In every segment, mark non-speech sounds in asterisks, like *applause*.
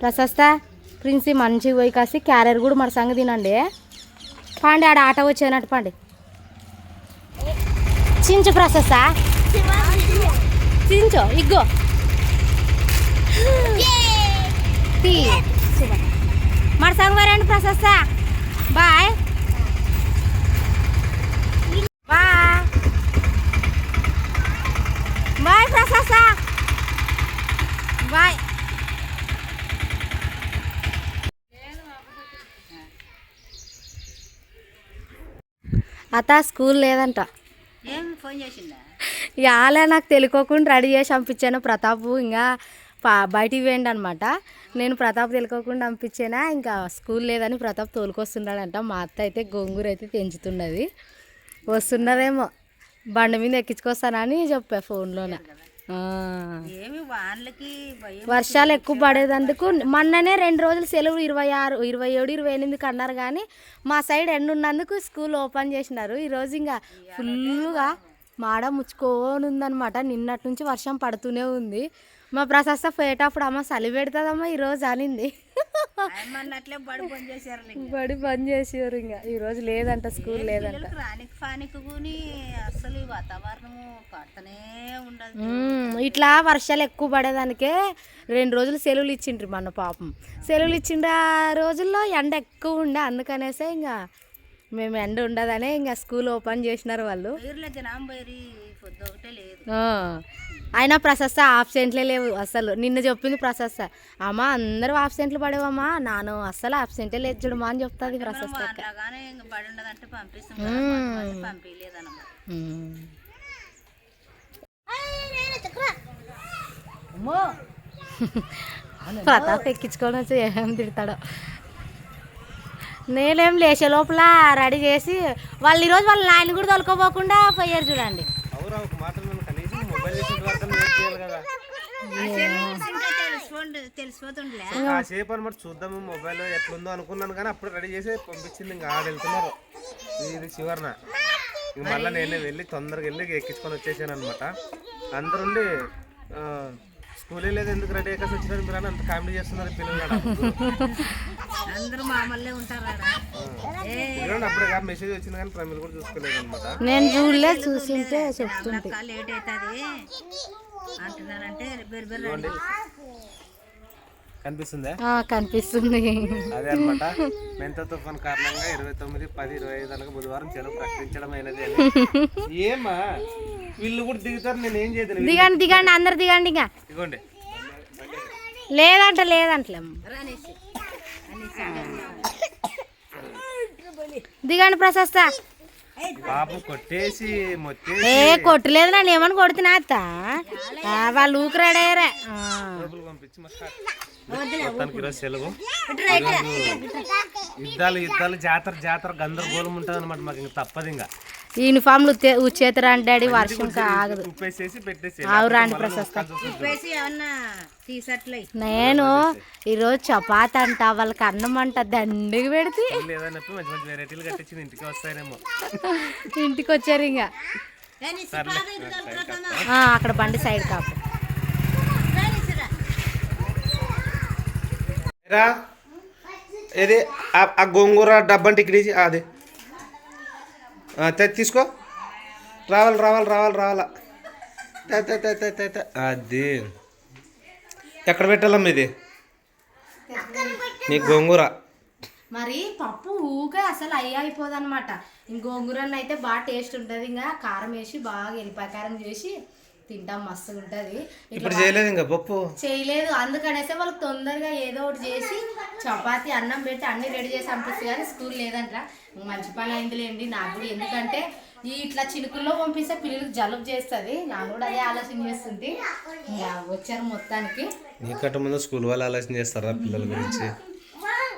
ప్రశస్త ప్రిన్సి మంచిగా పోయి కాసి క్యారియర్ కూడా మన సంగ తినండి. పాండి ఆడ ఆట వచ్చేనట్టు పాండి. చించు ప్రశస్త. చించు ఇగ్గో. మన సంగ వరండి Prashasta? Bye. Bye. Bye Prashasta. Bye. అత్త స్కూల్ లేదంట. ఇవాళ నాకు తెలియకోకుండా రెడీ చేసి పంపించాను. ప్రతాప్ ఇంకా పా బయటికి వేయండి అనమాట నేను ప్రతాప్ తెలియకోకుండా పంపించానా? ఇంకా స్కూల్ లేదని ప్రతాప్ తోలుకొస్తున్నాడంట. మా అత్త అయితే గోంగూర అయితే తెంచుతున్నది. వస్తున్నదేమో. బండి మీద ఎక్కించుకొస్తానని చెప్పా ఫోన్లోనే. వర్షాలు ఎక్కువ పడేదందుకు మొన్ననే రెండు రోజులు సెలవులు ఇరవై ఆరు ఇరవై ఏడు ఇరవై ఎనిమిదికి అన్నారు కానీ మా సైడ్ ఎండ ఉన్నందుకు స్కూల్ ఓపెన్ చేసినారు. ఈరోజు ఇంకా ఫుల్గా మాడ ముచ్చుకోని ఉందన్నమాట నిన్నటి నుంచి వర్షం పడుతూనే ఉంది. మా ప్రశస్త పోయేటప్పుడు అమ్మ చలి పెడుతుందమ్మా ఈరోజు అనింది. బడి బంద్ చేసారు ఇంకా. ఈరోజు లేదంట స్కూల్ లేదంట. రానికి ఫానికి కూని అసలు ఈ వాతావరణము పడుతూనే ఉండదు. ఇట్లా వర్షాలు ఎక్కువ పడేదానికే రెండు రోజులు సెలవులు ఇచ్చిండ్రు మన పాపం. సెలవులు ఇచ్చిండ్రు ఆ రోజుల్లో ఎండ ఎక్కువ ఉండే అందుకనేసే ఇంకా మేము ఎండ ఉండదనే ఇంకా స్కూల్ ఓపెన్ చేసినారు వాళ్ళు. అయినా ప్రశస్త ఆబ్సెంట్లే లేవు అసలు. నిన్న చెప్పింది ప్రశస్త. అమ్మ అందరూ ఆబ్సెంట్లు పడేవమ్మా. నాను అస్సలు ఆబ్సెంటే లేదు చూడమా అని చెప్తుంది ప్రశస్త. *laughs* ప్రతాప్ ఎక్కించుకొని వచ్చి ఏం తిడతాడో. నేనేం లేచే లోపల రెడీ చేసి వాళ్ళు ఈరోజు వాళ్ళ నాయన కూడా తొలకోపోకుండా పోయారు చూడండి. కాసేపు అనమాట చూద్దాము మొబైల్ ఎట్లుందో అనుకున్నాను కానీ అప్పుడు రెడీ చేసి పంపించింది ఇంకా ఆడ వెళ్తున్నారు. ఇది చివరన. ఇంక మళ్ళీ నేనే వెళ్ళి తొందరగా వెళ్ళి ఎక్కించుకొని వచ్చేసాను అనమాట అందరుండి స్కూలే లేదు ఎందుకు రెడీ అయ్యాక వచ్చినారు మీరు అని అంత కామెడీ చేస్తున్నారు పిల్లలు. *laughs* అందరూ ఉంటారు? అప్పుడే మెసేజ్ వచ్చింది కానీ ప్రమిలు కూడా చూసుకోలేదు అనమాట నేను చూడలే చూసింటే చెప్తుంటే. లేట్ అవుతుంది. కనిపిస్తుందా? ఆ, కనిపిస్తుంది. అదే అనమాట మెంత తుఫాన్ కారణంగా ఇరవై తొమ్మిది పది ఇరవై ఐదు అనగా బుధవారం సెలవు ప్రకటించడం అయినది ఏమా? వీళ్ళు కూడా దిగుతారు నేను ఏం చేయదు దిగండి దిగండి అందరు దిగండి ఇంకా. ఇదిగోండి. లేదంట లేదంటలే. అనేసి దిగండి ప్రశస్త. కొట్టేసి ఏ కొట్టలేదు నన్ను ఏమని కొడుతున్నా అత్త? వాళ్ళు ఊకరాడారా. సెలవు. యుద్ధాలు జాతర జాతర గందరగోళం ఉంటుంది అనమాట మాకు ఇంకా తప్పదు ఇంకా. యూనిఫామ్లు ఉచ్చేతరా డాడీ వర్షం ఆగదు ఆవురాండి ప్రశస్త నేను ఈరోజు చపాతి అంట వాళ్ళకి అన్నం అంట దండికి పెడితే. ఇంటికి వచ్చారు ఇంకా ఆ, అక్కడ బండి సైడ్ కాపు. ఏది? ఆ- గోంగూర డబ్బంటి ఇక్కడ ఇచ్చి, అది. తీసుకో. రావాలి రావాలి రావాలి రావాలా. అది. ఎక్కడ పెట్టాలమ్మా ఇది? నీ గోంగూర. మరి పప్పు ఊకే అసలు అయ్యి అయిపోదన్నమాట. గోంగూరన్న అయితే బాగా టేస్ట్ ఉంటుంది. ఇంకా కారం వేసి బాగా ఎల్లిపాయ కారం చేసి తింటాం మస్తుగా ఉంటుంది ఇప్పుడు చేయలేదు ఇంకా పప్పు? చేయలేదు. అందుకనేసే వాళ్ళకి తొందరగా ఏదో ఒకటి చేసి చపాతి అన్నం పెట్టి అన్ని రెడీ చేసి పంపిస్తుంది కానీ స్కూల్ లేదంట మంచి పని అయిందిలేండి నాకు కూడా. ఎందుకంటే ఈ ఇట్లా చినుకుల్లో పంపిస్తే పిల్లలకు జలుబు చేస్తుంది. నాకు కూడా అదే ఆలోచన చేస్తుంది. వచ్చారు మొత్తానికి. నీకంటే ముందు స్కూల్ వాళ్ళు ఆలోచన చేస్తారా పిల్లల గురించి?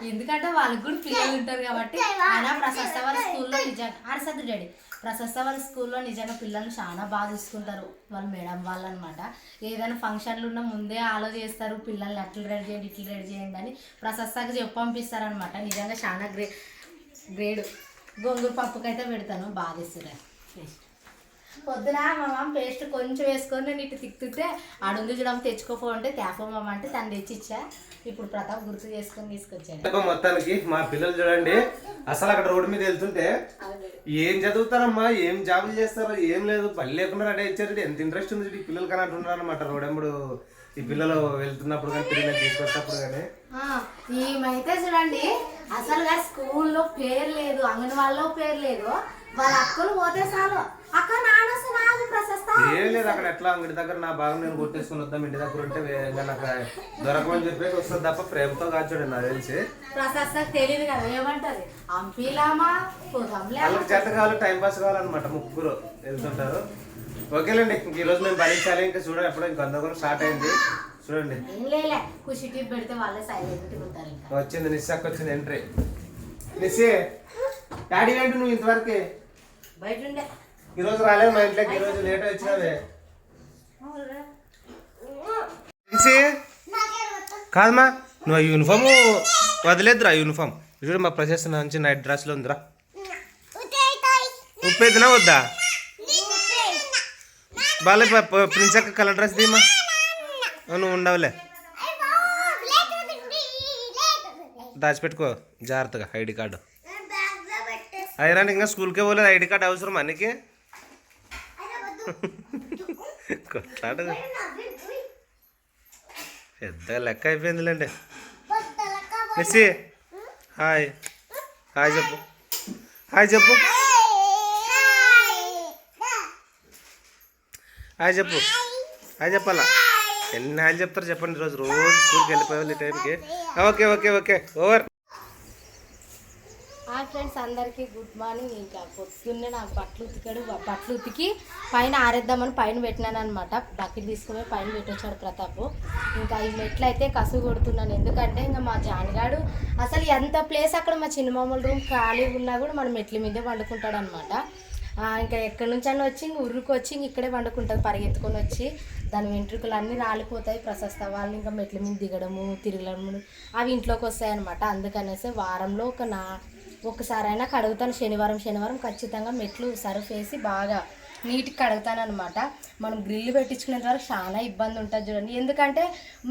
ఎందుకంటే వాళ్ళకి కూడా పిల్లలు ఉంటారు కాబట్టి అయినా ప్రశస్త వాళ్ళ స్కూల్లో నిజంగా ఆడసద్దు డాడీ ప్రశస్త వాళ్ళ స్కూల్లో నిజంగా పిల్లల్ని చాలా బాగా చూసుకుంటారు వాళ్ళ మేడం వాళ్ళు అనమాట ఏదైనా ఫంక్షన్లు ఉన్నా ముందే ఆలోచిస్తారు పిల్లల్ని అట్లా రెడీ చేయండి ఇట్లా రెడీ చేయండి అని ప్రశస్తకి చెప్పి పంపిస్తారనమాట. నిజంగా చాలా గ్రే గ్రేడ్. గోంగూర పప్పుకైతే పెడతాను బాగా ఇస్తారు పొద్దున మా మామ పేస్ట్ కొంచెం వేసుకొని నేను ఇటు తిక్తుంటే ఆడుంది చూడమ్మ తెచ్చుకోపో అంటే తేపో మామ అంటే తను తెచ్చి ఇచ్చా ఇప్పుడు ప్రతాప్ గుర్తు చేసుకొని తీసుకొచ్చాను చెప్ప మొత్తానికి మా పిల్లలు చూడండి అసలు అక్కడ రోడ్డు మీద వెళ్తుంటే ఏం చదువుతారమ్మా ఏం జాబులు చేస్తారో ఏం లేదు పని లేకుండా రెడీ ఇచ్చారు ఎంత ఇంట్రెస్ట్ ఉంది ఈ పిల్లలు కానీ అంటున్నారు అనమాట రోడెంబడు ఈ పిల్లలు వెళ్తున్నప్పుడు కానీ పిల్లలు తీసుకొచ్చినప్పుడు కానీ. ఆ, ఈమైతే చూడండి అసలుగా స్కూల్లో పేరు లేదు అంగన్వాడలో పేరు లేదు. వాళ్ళ అక్కలు పోతే చాలు. అక్క నాన్న నాకు ప్రశస్త. ఏం లేదు అక్కడ ఎట్లా అంగడి దగ్గర నా భాగం నేను కొట్టేసుకుని వద్దాం ఇంటి దగ్గర ఉంటే వే- ఇంకా నాకు దొరకమని చెప్పేసి వస్తుంది తప్ప ప్రేమతో కాచూడు నాకు తెలిసి. ప్రశస్త తెలియదు కదా ఏమంటది? అంపిలామా పోదాంలే వాళ్ళకి జత కావాలి టైం పాస్ కావాలన్నమాట ముగ్గురు వెళ్తుంటారు. ఓకేలేండి ఇంక ఈ రోజు మేము భరించాలి ఇంకా చూడండి ఎప్పుడో ఇంక అందరం స్టార్ట్ అయింది. చూడండి. ఖుషి టిప్ పెడితే వాళ్ళే సైలెంట్ ఉంటారు ఇంకా. వచ్చింది నిస్సాక్ వచ్చింది ఎంట్రీ నిస్సి డాడీ ఏంటి నువ్వు ఇంతవరకే. ఈ రోజు రాలేదు మా ఇంట్లోకి ఈ రోజు లేట్ వచ్చినావే కాదమ్మా నువ్వు యూనిఫామ్ వదిలేద్దురా యూనిఫామ్ చూడు మా ప్రశస్త నుంచి నైట్ డ్రెస్లో ఉందిరా. ఉప్పేదినా వద్దా? బాలే ప్రిన్స్ అక్క కలర్ డ్రెస్ దీమా నువ్వు ఉండవులే. దాచిపెట్టుకో జాగ్రత్తగా ఐడి కార్డు. అయినా ఇంకా స్కూల్కే పోలేదు ఐడి కార్డు అవసరం మనకి కొట్లాడదు పెద్ద లెక్క అయిపోయిందిలేండి. మిస్సి హాయ్. హాయ్ చెప్పు. హాయ్ చెప్పు. హాయ్ చెప్పు. హాయ్ చెప్పాలా? ఎన్ని హాయ్ చెప్తారు చెప్పండి ఈరోజు రోజు స్కూల్కి వెళ్ళిపోవాలి ఈ టైంకి. Okay okay okay. Over. Friends అందరికీ గుడ్ మార్నింగ్. ఇంకా పొద్దున్నే నాకు బట్టలు ఉతికాడు. బట్టలు ఉతికి పైన ఆరేద్దామని పైన పెట్టినాను అనమాట బకెట్ తీసుకుని పైన పెట్టొచ్చాడు ప్రతాప్. ఇంకా ఈ మెట్లు అయితే కసు కొడుతున్నాను. ఎందుకంటే ఇంకా మా జానగాడు అసలు ఎంత ప్లేస్ అక్కడ మా చిన్నమామల రూమ్ ఖాళీ ఉన్నా కూడా మన మెట్ల మీదే వండుకుంటాడు అనమాట ఇంకా ఎక్కడి నుంచి అని వచ్చి ఇంక వచ్చి ఇక్కడే వండుకుంటుంది పరిగెత్తుకొని వచ్చి. దాని వెంట్రుకలు అన్నీ రాలిపోతాయి. ప్రశస్త వాళ్ళు ఇంకా మెట్ల మీద దిగడము తిరగడము అవి ఇంట్లోకి వస్తాయి అనమాట అందుకనేసి వారంలో ఒక నా ఒకసారైనా కడుగుతాను. శనివారం శనివారం ఖచ్చితంగా మెట్లు సర్ఫ్ వేసి బాగా నీట్గా కడుగుతాను అనమాట మనం గ్రిల్ పెట్టించుకునేంత వరకు చాలా ఇబ్బంది ఉంటుంది చూడండి. ఎందుకంటే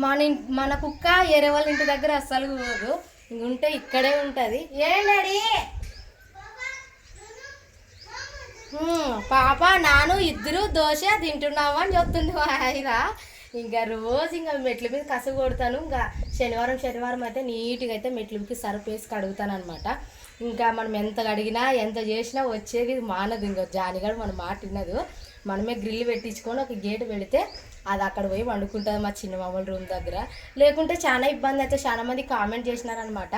మన మన కుక్క ఏరే వాళ్ళ ఇంటి దగ్గర అస్సలు పోదు ఉంటే ఇక్కడే ఉంటుంది. ఏంటడి పాప నాను ఇద్దరు దోశ తింటున్నాము అని చెప్తుంది ఆయన. ఇంకా రోజు ఇంకా మెట్ల మీద కసు కొడతాను ఇంకా శనివారం శనివారం అయితే నీట్గా అయితే మెట్ల సర్ఫ్ వేసి కడుగుతాను అనమాట ఇంకా మనం ఎంత కడిగినా ఎంత చేసినా వచ్చేది మానదు ఇంకా జానిగాడు మన మాట వినదు. మనమే గ్రిల్ పెట్టించుకొని ఒక గేట్ పెడితే అది అక్కడ పోయి వండుకుంటుంది మా చిన్న మామూలు రూమ్ దగ్గర. లేకుంటే చాలా ఇబ్బంది అయితే చాలా మంది కామెంట్ చేసినారనమాట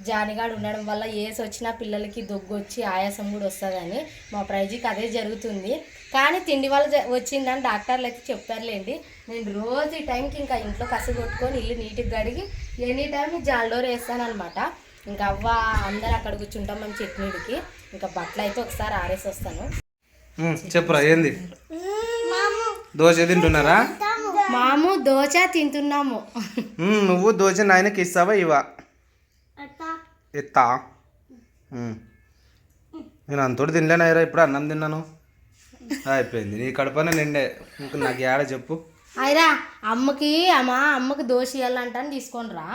జానిగాడు ఉండడం వల్ల ఏసి వచ్చినా పిల్లలకి దొగ్గు వచ్చి ఆయాసం కూడా వస్తుందని. మా ప్రైజీకి అదే జరుగుతుంది. కానీ తిండి వల్ల జ- వచ్చిందని డాక్టర్లు అయితే చెప్పారులేండి. నేను రోజు ఈ టైంకి ఇంకా ఇంట్లో కసి కొట్టుకొని ఇల్లు నీట్గా కడిగి ఎనీ టైం జాల్డోర్ వేస్తానమాట ఇంకా అవ్వ అందరు అక్కడ కూర్చుంటాం మన చట్నీడికి. ఇంకా బట్టలు అయితే ఒకసారి ఆరేసి వస్తాను. చెప్పురా ఏంది? దోశ తింటున్నారా? మాము దోశ తింటున్నాము. నువ్వు దోశ నాయనకి ఇస్తావా ఇవా ఎత్తా. నేను అంతోటి తినలేనాయిరా ఇప్పుడు అన్నం తిన్నాను. అయిపోయింది నీ కడుపనే నిండే. ఇంక నాకు ఏడ చెప్పు. అయిరా అమ్మకి అమ్మ అమ్మకి దోశ ఇవ్వాలంటాను తీసుకొని రా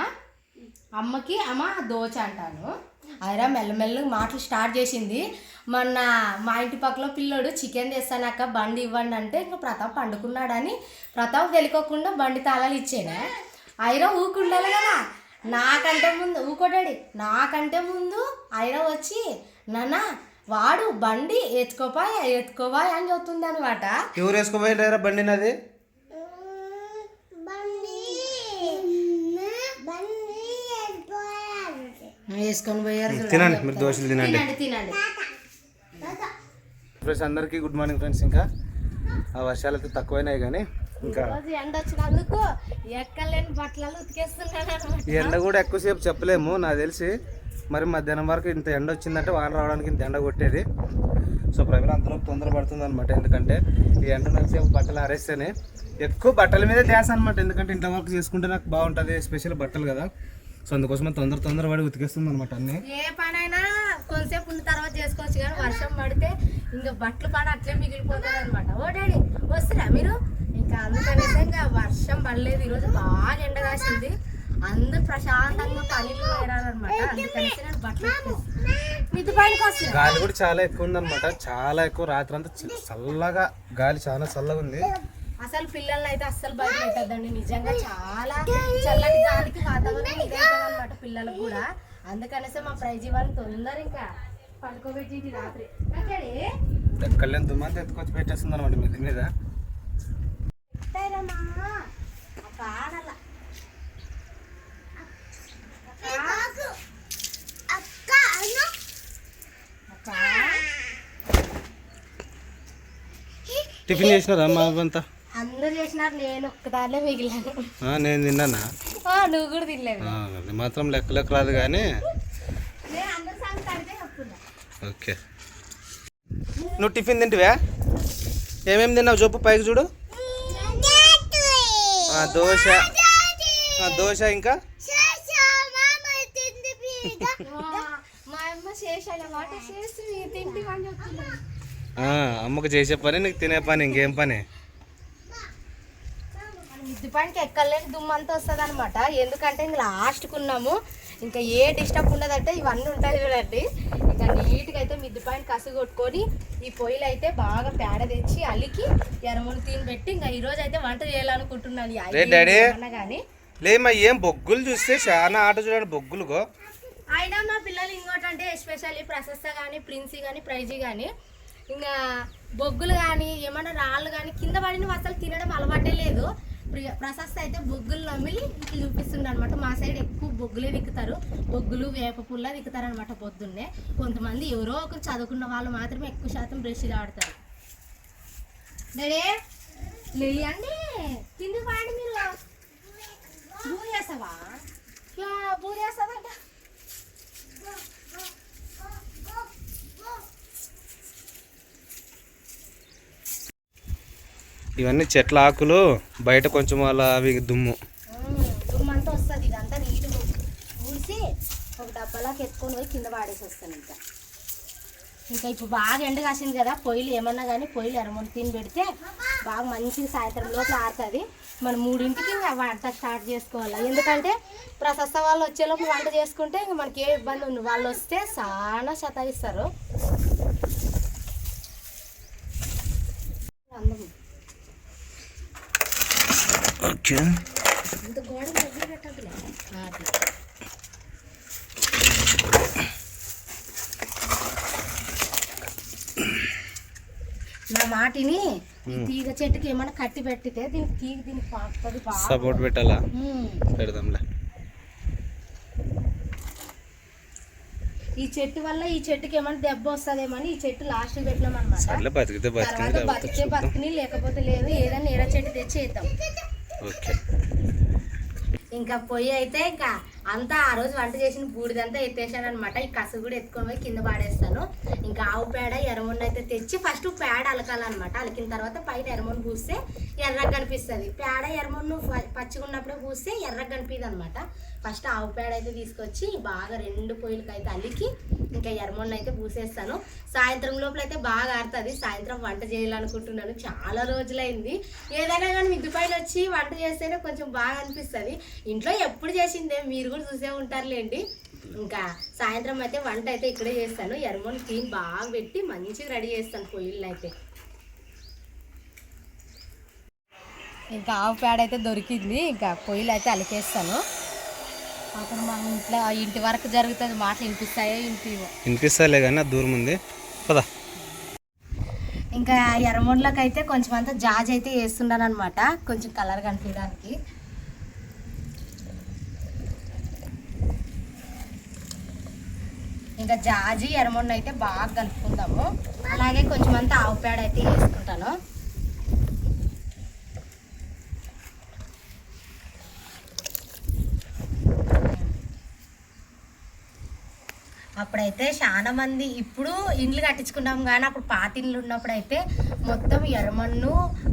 అమ్మకి అమ్మ దోశ అంటాను అయినా మెల్లమెల్లగా మాటలు స్టార్ట్ చేసింది. మొన్న మా ఇంటి పక్కలో పిల్లోడు చికెన్ తెస్తానక్క బండి ఇవ్వండి అంటే ఇంకా ప్రతాప్ పండుకున్నాడని ప్రతాప్ తెలియకోకుండా బండి తాళాలు ఇచ్చాను ఐరా ఊకుండాలి కదా. నాకంటే ముందు ఊకోడాడి నాకంటే ముందు ఐరా వచ్చి నానా వాడు బండి ఎత్తుకోపాయ ఎత్తుకోపాయ్ అని చెప్తుంది అనమాట ఎవరు వేసుకోపోయారా బండి నాది? వేసుకొని పోయారు తినండి మీరు దోశలు తినండి. తినండి తినండి. ఫ్రెండ్స్ అందరికీ గుడ్ మార్నింగ్ ఫ్రెండ్స్ ఇంకా ఆ వర్షాలు అయితే తక్కువైనాయి కానీ ఇంకా ఎండ వచ్చినందుకు ఎక్కలేని బట్టలు ఉతికేస్తున్నాను ఎండ కూడా ఎక్కువసేపు చెప్పలేము నాకు తెలిసి. మరి మధ్యాహ్నం వరకు ఇంత ఎండ వచ్చిందంటే వాన రావడానికి ఇంత ఎండ కొట్టేది. సో ప్రవీణ అంతలో తొందర పడుతుంది అనమాట ఎందుకంటే ఈ ఎండ నుంచి బట్టలు ఆరేస్తేనే ఎక్కువ బట్టల మీద ధ్యాస అనమాట ఎందుకంటే ఇంట్లో వర్క్ చేసుకుంటే నాకు బాగుంటుంది స్పెషల్ బట్టలు కదా. సో అందుకోసం తొందర తొందర పడి ఉతికేస్తుంది అనమాట అన్ని. ఏ పనైనా కొంతసేపు ఉన్న తర్వాత చేసుకోవచ్చు కానీ వర్షం పడితే ఇంకా బట్టలు పని అట్లే మిగిలిపోతుంది అనమాట ఓ డాడీ వస్తురా మీరు? ఇంకా అందుకనేసి ఇంకా వర్షం పడలేదు ఈరోజు బాగా ఎండ కాసింది. అందరు ప్రశాంతంగా అందుకనేసి నేను బట్టలు పైనకి వస్తున్నా. గాలి కూడా చాలా ఎక్కువ ఉందన్నమాట. చాలా ఎక్కువ రాత్రి అంతా చల్లగా గాలి చాలా చల్లగా ఉంది. అసలు పిల్లల్ని అయితే అస్సలు బయట పెట్టద్దండి నిజంగా చాలా చల్లటి గాలికి వాతావరణం ఇదైతుంది అనమాట పిల్లలకు కూడా. అందుకనేసి మా ప్రైజీ వాళ్ళు తొందర ఇంకా పడుకోబెట్టి రాత్రి? కళ్యాణ్ దుమ్మంతా ఎత్తుకొచ్చి పెట్టేస్తుంది అనమాట మీద. మీద. టిఫిన్ చేసినారా మా అంతా అందరూ చేసినారు నేను ఒక్కదాన్నే మిగిలాను. నేను తిన్నానా? నువ్వు కూడా తినలేదు. మాత్రం లెక్క లెక్క రాదు కానీ. ఓకే. నువ్వు టిఫిన్ తింటివా? ఏమేమి తిన్నావు చెప్పు పైకి చూడు. దోశ. దోశ ఇంకా? అమ్మకు చేసే పని నీకు తినే పని ఇంకేం పని? మిద్ది పైనకి ఎక్కలేని దుమ్ము అంతా వస్తుంది అనమాట ఎందుకంటే ఇంక లాస్ట్కి ఉన్నాము. ఇంకా ఏ డిస్టర్బ్ ఉండదంటే ఇవన్నీ ఉంటాయి చూడండి. ఇంకా నీట్గా అయితే మిద్ది పైన కసు కొట్టుకొని ఈ పొయ్యిలు అయితే బాగా పేడ తెచ్చి అలికి ఎరములు తిని పెట్టి ఇంకా ఈ రోజు అయితే వంట చేయాలనుకుంటున్నాను. కానీ లేమ్మా ఏం బొగ్గులు చూస్తే చాలా ఆట చూడండి బొగ్గులుగో అయినా మా పిల్లలు ఇంకోటి అంటే ఎస్పెషల్లీ ప్రశస్త కానీ ప్రిన్సీ కానీ ప్రైజీ కానీ ఇంకా బొగ్గులు కానీ ఏమన్నా రాళ్ళు కానీ కింద పడిన అసలు తినడం అలవాటే లేదు. ప్రశస్త అయితే బొగ్గులు నమ్మి ఇట్లా అనమాట మా సైడ్ ఎక్కువ బొగ్గులే దిక్కుతారు బొగ్గులు వేప పుల్ల దిక్కుతారు అనమాట పొద్దున్నే. కొంతమంది ఎవరో ఒకరు చదువుకున్న వాళ్ళు మాత్రమే ఎక్కువ శాతం బ్రష్ ఆడతారు డడే లేయండి. కింది పాడి మీరు. బూరేసావా బూరేసావంట ఇవన్నీ చెట్ల ఆకులు బయట కొంచెం అలా అవి దుమ్ము. దుమ్మంతా వస్తుంది ఇదంతా నీట్గా ఊడిసి ఒక డబ్బాలోకి ఎత్తుకొని పోయి కింద పాడేసి వస్తాను ఇంకా. ఇంకా ఇప్పుడు బాగా ఎండ కాసింది కదా పొయ్యిలు ఏమన్నా కానీ పొయ్యిలు ఎరమూడు తిని పెడితే బాగా మంచిగా సాయంత్రం లోపల ఆడుతుంది మనం మూడింటికి ఇంకా వంట స్టార్ట్ చేసుకోవాలి? ఎందుకంటే ప్రశస్త వాళ్ళు వచ్చేలోపు వంట చేసుకుంటే ఇంకా మనకి ఏ ఇబ్బంది ఉంది వాళ్ళు వస్తే చాలా సతాయిస్తారు. అందం అట్లా నా మాటిని తీగ చెట్టుకి ఏమైనా కట్టి పెట్టితే దీనికి తీగ దీనికి పాకుతుంది సపోర్ట్ పెట్టాలా. పెడదాంలే. ఈ చెట్టు వల్ల ఈ చెట్టుకి ఏమైనా దెబ్బ వస్తుందేమో అని ఈ చెట్టు లాస్ట్ పెట్టినాం అనమాట బతికితే బతికే లేకపోతే లేదు ఏదైనా ఎర్ర చెట్టు తెచ్చి వేద్దాం. ఓకే ఇంకా పొయ్యి అయితే ఇంకా అంతా ఆ రోజు వంట చేసిన బూడిదంతా ఎత్తేసాను అనమాట ఈ కసు కూడా ఎత్తుకొని పోయి కింద పాడేస్తాను. ఇంకా ఆవు పేడ ఎర్రమొండ అయితే తెచ్చి ఫస్ట్ పేడ అలకాలన్నమాట. అలికిన తర్వాత పైన ఎర్రమొండ పూస్తే ఎర్రగా కనిపిస్తుంది. పేడ ఎర్రమొండు పచ్చిగా ఉన్నప్పుడే పూస్తే ఎర్రగా కనిపిది అనమాట ఫస్ట్ ఆవు పేడ అయితే తీసుకొచ్చి బాగా రెండు పొయ్యిలకి అయితే అలికి ఇంకా ఎర్రమొండ అయితే పూసేస్తాను. సాయంత్రం లోపల అయితే బాగా ఆడుతుంది సాయంత్రం వంట చేయాలనుకుంటున్నాను. చాలా రోజులైంది. ఏదైనా కానీ మిద్ది వచ్చి వంట చేస్తేనే కొంచెం బాగా అనిపిస్తుంది. ఇంట్లో ఎప్పుడు చేసిందే? మీరు కూడా చూసే ఉంటారులేండి ఇంకా సాయంత్రం అయితే వంట అయితే ఇక్కడే చేస్తాను. ఎర్రమొండ క్లీన్ బాగా పెట్టి మంచిగా రెడీ చేస్తాను పొయ్యిలను అయితే. ఇంకా ఆవు పేడ అయితే దొరికింది. ఇంకా పొయ్యిలు అయితే అలికేస్తాను. అక్కడ మన ఇంట్లో ఇంటి వరకు జరుగుతుంది మాటలు వినిపిస్తాయో వినిపివో వినిపిస్తాలే కానీ దూరం ఉంది. పదా. ఇంకా ఎర్రమొండలోకి అయితే కొంచెం అంతా జాజ్ అయితే వేస్తున్నాను అనమాట కొంచెం కలర్ కనిపించడానికి. ఇంకా జాజి ఎర్రమొండ అయితే బాగా కలుపుకుందాము. అలాగే కొంచెం అంతా ఆవు పేడ అయితే వేసుకుంటాను. అప్పుడైతే చాలా మంది ఇప్పుడు ఇండ్లు కట్టించుకున్నాం కానీ అప్పుడు పాత ఇండ్లు ఉన్నప్పుడు అయితే మొత్తం ఎర్రమన్ను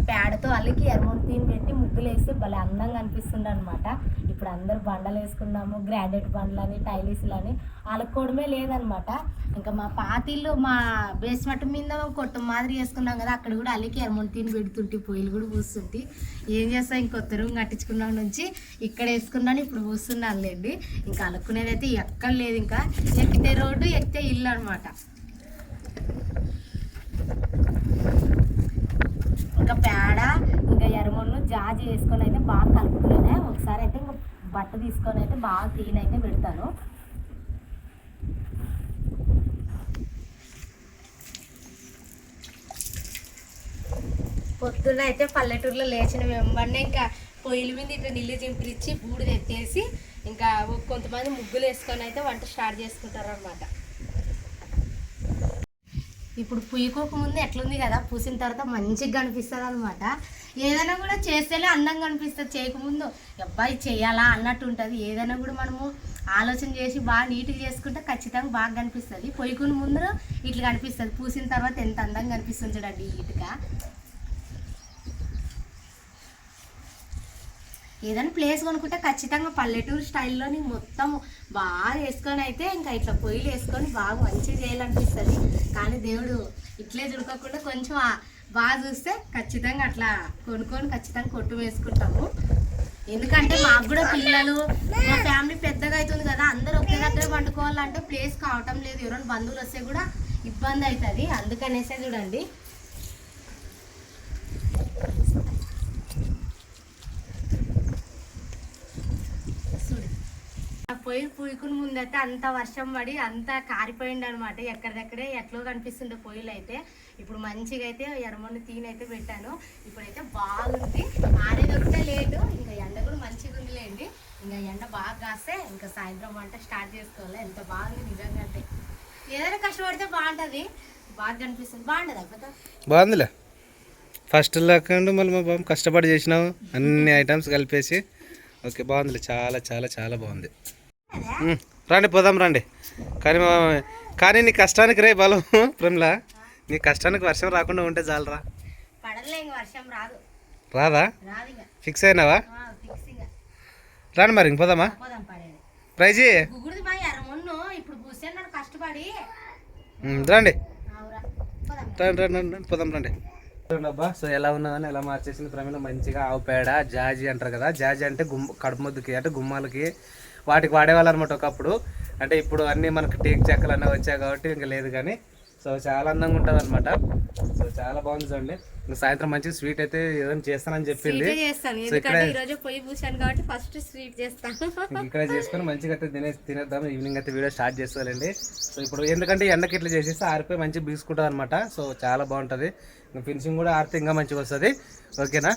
పేడతో అల్లికి ఎర్రమన్ను తీని పెట్టి ముగ్గులు వేస్తే భలే అందంగా అనిపిస్తుంది అనమాట ఇప్పుడు అందరు బండలు వేసుకున్నాము గ్రాడ్యుయేట్ బండ్లని టైలిస్లని. అలుక్కోవడమే లేదనమాట. ఇంకా మా పాతిళ్ళు మా బేస్మెంట్ మీద కొట్టు మాదిరి వేసుకున్నాం కదా అక్కడ కూడా అల్లికి ఎరమంటిని పెడుతుంటే పొయ్యిలు కూడా పూస్తుంటే. ఏం చేస్తా ఇంకొత్త రూమ్ కట్టించుకున్నాం నుంచి ఇక్కడ వేసుకున్నాను ఇప్పుడు పూస్తున్నాను లేండి. ఇంకా అలుక్కునేది అయితే ఎక్కడ లేదు ఇంకా. ఎక్కితే రోడ్డు ఎక్కితే ఇల్లు అనమాట. ఇంకా పేడ ఇంకా ఎరమొన్ను జాజి వేసుకొని అయితే బాగా కలుపుకునేదే ఒకసారి అయితే ఇంకా బట్ట తీసుకొని అయితే బాగా క్లీన్ అయితే పెడతాను. పొద్దున్న అయితే పల్లెటూరులో లేచిన వెంబడినే ఇంకా పొయ్యిల మీద ఇట్లా నీళ్ళు చింపిరిచ్చి బూడిద ఎత్తేసి ఇంకా కొంతమంది ముగ్గులు వేసుకొని అయితే వంట స్టార్ట్ చేసుకుంటారు అనమాట ఇప్పుడు పుయ్యకోక ముందు ఎట్లుంది కదా పూసిన తర్వాత మంచిగా కనిపిస్తుంది అనమాట ఏదైనా కూడా చేస్తేనే అందంగా కనిపిస్తుంది చేయకముందు అబ్బాయి చేయాలా అన్నట్టు ఉంటుంది. ఏదైనా కూడా మనము ఆలోచన చేసి బాగా నీట్గా చేసుకుంటే ఖచ్చితంగా బాగా కనిపిస్తుంది. పొయ్యకుని ముందు ఇట్లా కనిపిస్తుంది. పూసిన తర్వాత ఎంత అందంగా కనిపిస్తుంది చూడండి నీట్గా. ఏదైనా ప్లేస్ కొనుక్కుంటే ఖచ్చితంగా పల్లెటూరు స్టైల్లో నీకు మొత్తం బాగా వేసుకొని అయితే ఇంకా ఇట్లా పొయ్యిలు వేసుకొని బాగా మంచిగా చేయాలనిపిస్తుంది. కానీ దేవుడు ఇట్లే దుడకకుండా కొంచెం బాగా చూస్తే ఖచ్చితంగా అట్లా కొనుక్కొని ఖచ్చితంగా కొట్టు వేసుకుంటాము. ఎందుకంటే మాకు కూడా పిల్లలు మా ఫ్యామిలీ పెద్దగా అవుతుంది కదా అందరూ ఒకే దగ్గర వండుకోవాలంటే ప్లేస్ కావటం లేదు. ఎవరైనా బంధువులు వస్తే కూడా ఇబ్బంది అవుతుంది. అందుకనేసే చూడండి చూడు ఆ పొయ్యి పూయకుని ముందైతే అంత వర్షం పడి అంత కారిపోయింది అనమాట ఎక్కడిదక్కడే ఎట్లో కనిపిస్తుండే పొయ్యిలు అయితే ఇప్పుడు మంచిగా అయితే ఎర్రమొండి తీని అయితే పెట్టాను. ఇప్పుడైతే బాగుంది. ఆరేది ఒకటే లేటు ఇంకా ఎండ కూడా మంచిగా ఉందిలేండి ఇంకా ఎండ బాగా కాస్తే ఇంకా సాయంత్రం వంట స్టార్ట్ చేసుకోవాలి. ఎంత బాగుంది నిజంగా అంటే. ఏదైనా కష్టపడితే బాగుంటుంది. బాగా కనిపిస్తుంది. బాగుంటుంది అయిపోతా బాగుందిలే. ఫస్ట్ లేకుండా మళ్ళీ మా బాబు కష్టపడి చేసినాం అన్ని ఐటమ్స్ కలిపేసి. ఓకే బాగుంది చాలా చాలా చాలా బాగుంది. రండి పోదాం రండి. కానీ కానీ నీ కష్టానికి రే బలం ప్రేమ్లా. నీ కష్టానికి వర్షం రాకుండా ఉంటే చాలరా. పడలే ఇంక వర్షం రాదు. ఫిక్స్ అయినావా? రండి మరి ఇంక పోదామా? ప్రైజీ. రండి. రండి రండి రండి రండి పోదాం రండి. అబ్బా సో ఎలా ఉన్నదని ఎలా మార్చేసింది ప్రమీల మంచిగా ఆవు పేడ జాజి అంటారు కదా జాజి అంటే గుమ్మ కడుపు ముద్దుకి అంటే గుమ్మాలకి వాటికి వాడేవాళ్ళు అనమాట ఒకప్పుడు. అంటే ఇప్పుడు అన్నీ మనకి టేక్ చెక్కలు అన్నీ వచ్చాయి కాబట్టి ఇంకా లేదు కానీ సో చాలా అందంగా ఉంటుంది అనమాట సో చాలా బాగుంది చూడండి. ఇంకా సాయంత్రం మంచిగా స్వీట్ అయితే ఏదైనా చేస్తానని చెప్పింది. సో ఇక్కడ కాబట్టి ఫస్ట్ స్వీట్ చేస్తాను చేసుకొని మంచిగా అయితే తినే తినేద్దాం. ఈవినింగ్ అయితే వీడియో స్టార్ట్ చేస్తారండి సో ఇప్పుడు ఎందుకంటే ఎండకి ఇట్లా చేసేస్తే ఆరిపోయి మంచిగా బీసుకుంటుంది అనమాట సో చాలా బాగుంటుంది. ఇంకా ఫినిషింగ్ కూడా ఆరితే ఇంకా మంచిగా వస్తుంది. ఓకేనా?